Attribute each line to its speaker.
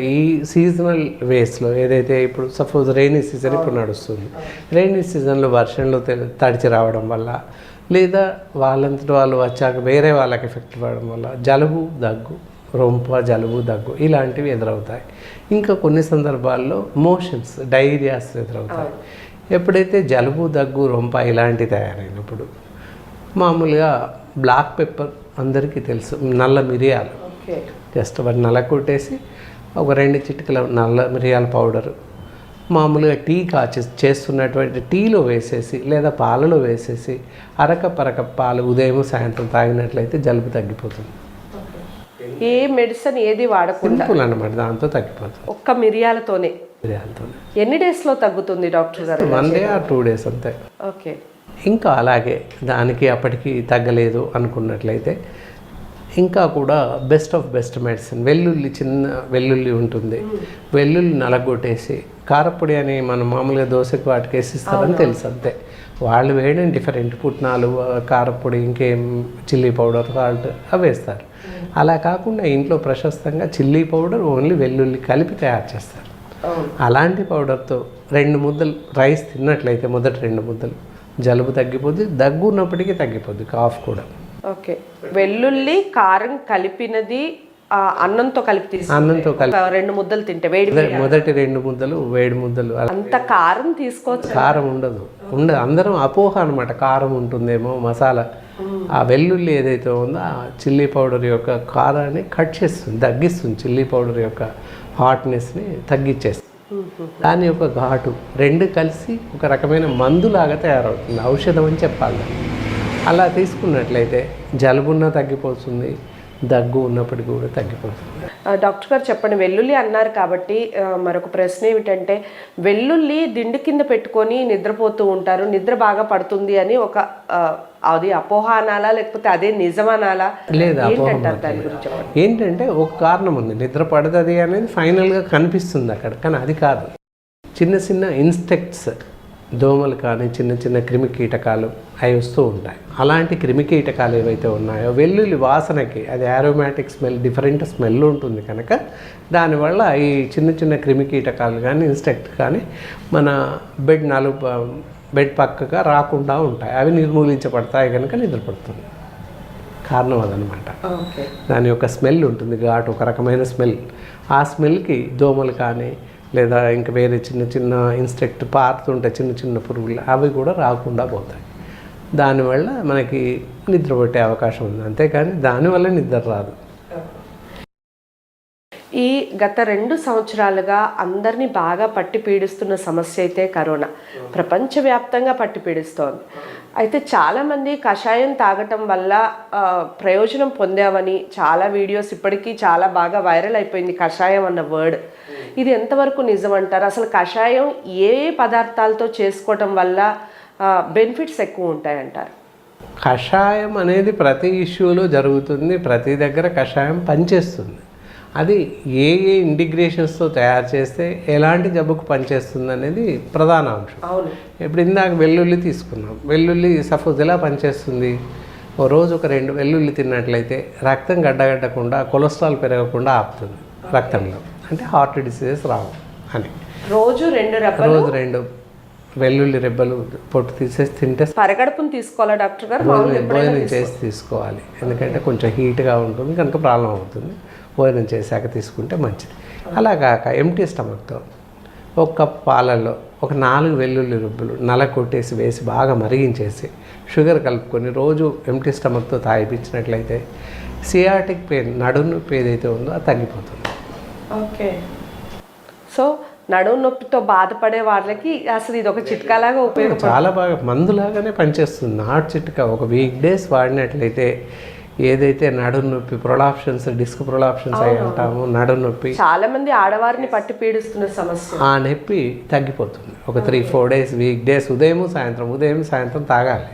Speaker 1: ఈ సీజనల్ వేస్లో ఏదైతే ఇప్పుడు సపోజ్ రైనీ సీజన్ ఇప్పుడు నడుస్తుంది. రైనీ సీజన్లో వర్షంలో తడిచి రావడం వల్ల లేదా వాళ్ళంతట వాళ్ళు వచ్చాక వేరే వాళ్ళకి ఎఫెక్ట్ పడడం వల్ల జలుబు దగ్గు రొంప జలుబు దగ్గు ఇలాంటివి ఎదురవుతాయి. ఇంకా కొన్ని సందర్భాల్లో మోషన్స్ డైరియాస్ ఎదురవుతాయి. ఎప్పుడైతే జలుబు దగ్గు రొంప ఇలాంటివి తయారైనప్పుడు మామూలుగా బ్లాక్ పెప్పర్ అందరికీ తెలుసు నల్ల మిరియాలు. జస్ట్ వాటి నల్ల కొట్టేసి ఒక రెండు చిటికల నల్ల మిరియాల పౌడర్. మామూలుగా టీ కాచి చేస్తున్నటువంటి టీలో వేసేసి లేదా పాలలో వేసేసి అరక పరక పాలు ఉదయం సాయంత్రం తాగినట్లయితే జలుబు తగ్గిపోతుంది.
Speaker 2: ఏ మెడిసిన్ ఏది వాడకుండా
Speaker 1: సింపుల్ అన్నమాట దాంతో తగ్గిపోతుంది.
Speaker 2: ఒక్క మిరియాలతోనే.
Speaker 1: మిరియాలతో
Speaker 2: ఎన్ని డేస్లో తగ్గుతుంది డాక్టర్ గారు?
Speaker 1: One day or two days అంతే.
Speaker 2: ఓకే.
Speaker 1: ఇంకా అలాగే దానికి అప్పటికి తగ్గలేదు అనుకున్నట్లయితే ఇంకా కూడా బెస్ట్ ఆఫ్ బెస్ట్ మెడిసిన్ వెల్లుల్లి చిన్న వెల్లుల్లి ఉంటుంది. వెల్లుల్లి నలగొట్టేసి కారపొడి అని మనం మామూలుగా దోశకి వాటికి వేసిస్తారని తెలుసు అంతే. వాళ్ళు వేయడం డిఫరెంట్ పుట్నాలు కారపొడి ఇంకేం చిల్లీ పౌడర్ సాల్ట్ అవి వేస్తారు. అలా కాకుండా ఇంట్లో ప్రశస్తంగా చిల్లీ పౌడర్ ఓన్లీ వెల్లుల్లి కలిపి తయారు చేస్తారు. అలాంటి పౌడర్తో రెండు ముద్దలు రైస్ తిన్నట్లయితే మొదటి రెండు ముద్దలు. జలుబు తగ్గిపోద్ది దగ్గు ఉన్నప్పటికీ తగ్గిపోద్ది కాఫ్ కూడా.
Speaker 2: ఓకే. వెల్లుల్లి కారం కలిపినది అన్నంతో కలిపి తీసి
Speaker 1: అన్నంతో కలిపి.
Speaker 2: రెండు ముద్దలు తింటే వేడి
Speaker 1: మొదటి- రెండు ముద్దలు వేడి ముద్దలు
Speaker 2: అంత కారం తీసుకోవచ్చు.
Speaker 1: కారం ఉండదు. ఉండదు అందరం అపోహ అనమాట కారం ఉంటుందేమో మసాలా. ఆ వెల్లుల్లి ఏదైతే ఉందో ఆ చిల్లీ పౌడర్ యొక్క కారాన్ని కట్ చేస్తుంది తగ్గిస్తుంది. చిల్లీ పౌడర్ యొక్క హాట్నెస్ని తగ్గించేస్తుంది. దాని యొక్క ఘాటు. రెండు కలిసి ఒక రకమైన మందులాగా తయారవుతుంది. ఔషధం అని చెప్పాలి దాన్ని. అలా తీసుకున్నట్లయితే జలుబున్నా తగ్గిపోతుంది దగ్గు ఉన్నప్పటికీ కూడా తగ్గిపోతుంది.
Speaker 2: డాక్టర్ గారు చెప్పండి వెల్లుల్లి అన్నారు కాబట్టి మరొక ప్రశ్న ఏమిటంటే వెల్లుల్లి దిండు కింద పెట్టుకొని నిద్రపోతూ ఉంటారు నిద్ర బాగా పడుతుంది అని ఒక అది అపోహ అనాలా లేకపోతే అదే నిజమనాలా
Speaker 1: లేదు ఏంటంటే ఒక కారణం ఉంది. నిద్ర పడుతుంది అనేది ఫైనల్గా కనిపిస్తుంది అక్కడ కానీ అది కాదు. చిన్న చిన్న ఇన్సెక్ట్స్ దోమలు కానీ చిన్న చిన్న క్రిమి కీటకాలు అవి వస్తూ ఉంటాయి. అలాంటి క్రిమి కీటకాలు ఏవైతే ఉన్నాయో వెల్లుల్లి వాసనకి అది ఆరోమాటిక్ స్మెల్ డిఫరెంట్ స్మెల్ ఉంటుంది కనుక దానివల్ల ఈ చిన్న చిన్న క్రిమి కీటకాలు కానీ ఇన్సెక్ట్ కానీ మన బెడ్ నలుపు బెడ్ పక్కగా రాకుండా ఉంటాయి. అవి నిర్మూలించబడతాయి కనుక నిద్రపడుతుంది. కారణం అదనమాట. దాని యొక్క స్మెల్ ఉంటుంది. ఘాటు ఒక రకమైన స్మెల్ ఆ స్మెల్కి దోమలు కానీ లేదా ఇంకా వేరే చిన్న చిన్న ఇన్స్టెక్ట్ పారుతుంటాయి చిన్న చిన్న పురుగులు అవి కూడా రాకుండా పోతాయి. దానివల్ల మనకి నిద్ర పట్టే అవకాశం ఉంది. అంతేకాని దానివల్ల నిద్ర రాదు.
Speaker 2: ఈ గత రెండు సంవత్సరాలుగా అందరినీ బాగా పట్టి పీడిస్తున్న సమస్య అయితే కరోనా. ప్రపంచవ్యాప్తంగా పట్టి పీడిస్తోంది. అయితే చాలామంది కషాయం తాగటం వల్ల ప్రయోజనం పొందామని చాలా వీడియోస్ ఇప్పటికీ చాలా బాగా వైరల్ అయిపోయింది కషాయం అన్న వర్డ్ ఇది ఎంతవరకు నిజం అంటారు? అసలు కషాయం ఏ పదార్థాలతో చేసుకోవటం వల్ల బెనిఫిట్స్ ఎక్కువ ఉంటాయంటారు?
Speaker 1: కషాయం అనేది ప్రతి ఇష్యూలో జరుగుతుంది. ప్రతి దగ్గర కషాయం పనిచేస్తుంది. అది ఏ ఏ ఇంటిగ్రేషన్స్తో తయారు చేస్తే ఎలాంటి జబ్బుకు పనిచేస్తుంది అనేది ప్రధాన అంశం.
Speaker 2: అవును.
Speaker 1: ఇప్పుడు ఇందాక వెల్లుల్లి తీసుకున్నాం. వెల్లుల్లి సపోజ్ ఎలా పనిచేస్తుంది? ఓ రోజు ఒక రెండు వెల్లుల్లి తిన్నట్లయితే రక్తం గడ్డగడ్డకుండా కొలెస్ట్రాల్ పెరగకుండా ఆపుతుంది రక్తంలో. అంటే హార్ట్ డిసీజెస్ రావు. అని.
Speaker 2: రోజు రెండు రెప్పలు
Speaker 1: రోజు రెండు వెల్లుల్లి రెబ్బలు పొట్టు తీసేసి తింటే
Speaker 2: పరగడుపుని తీసుకోవాలా డాక్టర్ గారు?
Speaker 1: భోజనం భోజనం చేసి తీసుకోవాలి. ఎందుకంటే కొంచెం హీట్గా ఉంటుంది కనుక ప్రాబ్లం అవుతుంది. భోజనం చేశాక తీసుకుంటే మంచిది. అలా కాక ఎంటీ స్టమక్తో ఒక కప్ పాలల్లో ఒక నాలుగు వెల్లుల్లి రుబ్బులు నల కొట్టేసి వేసి బాగా మరిగించేసి షుగర్ కలుపుకొని రోజు ఎంటీ స్టమక్తో తాగిపించినట్లయితే సియాటిక్ పెయిన్ నడుము నొప్పి ఏదైతే ఉందో అది తగ్గిపోతుంది.
Speaker 2: ఓకే. సో నడుము నొప్పితో బాధపడే వాళ్ళకి అసలు ఇది ఒక చిట్కాలాగా ఉపయోగ
Speaker 1: చాలా బాగా మందులాగానే పనిచేస్తుంది. నాట్ చిట్కా. ఒక వీక్ డేస్ వాడినట్లయితే ఏదైతే నడుము నొప్పి ప్రొలాప్షన్స్ డిస్క్ ప్రొలాప్షన్స్ అయి అంటాము నడుము నొప్పి.
Speaker 2: చాలా మంది ఆడవారిని పట్టి పీడిస్తున్న సమస్య.
Speaker 1: ఆ నొప్పి తగ్గిపోతుంది. ఒక three four days week days ఉదయం సాయంత్రం. ఉదయం సాయంత్రం తాగాలి.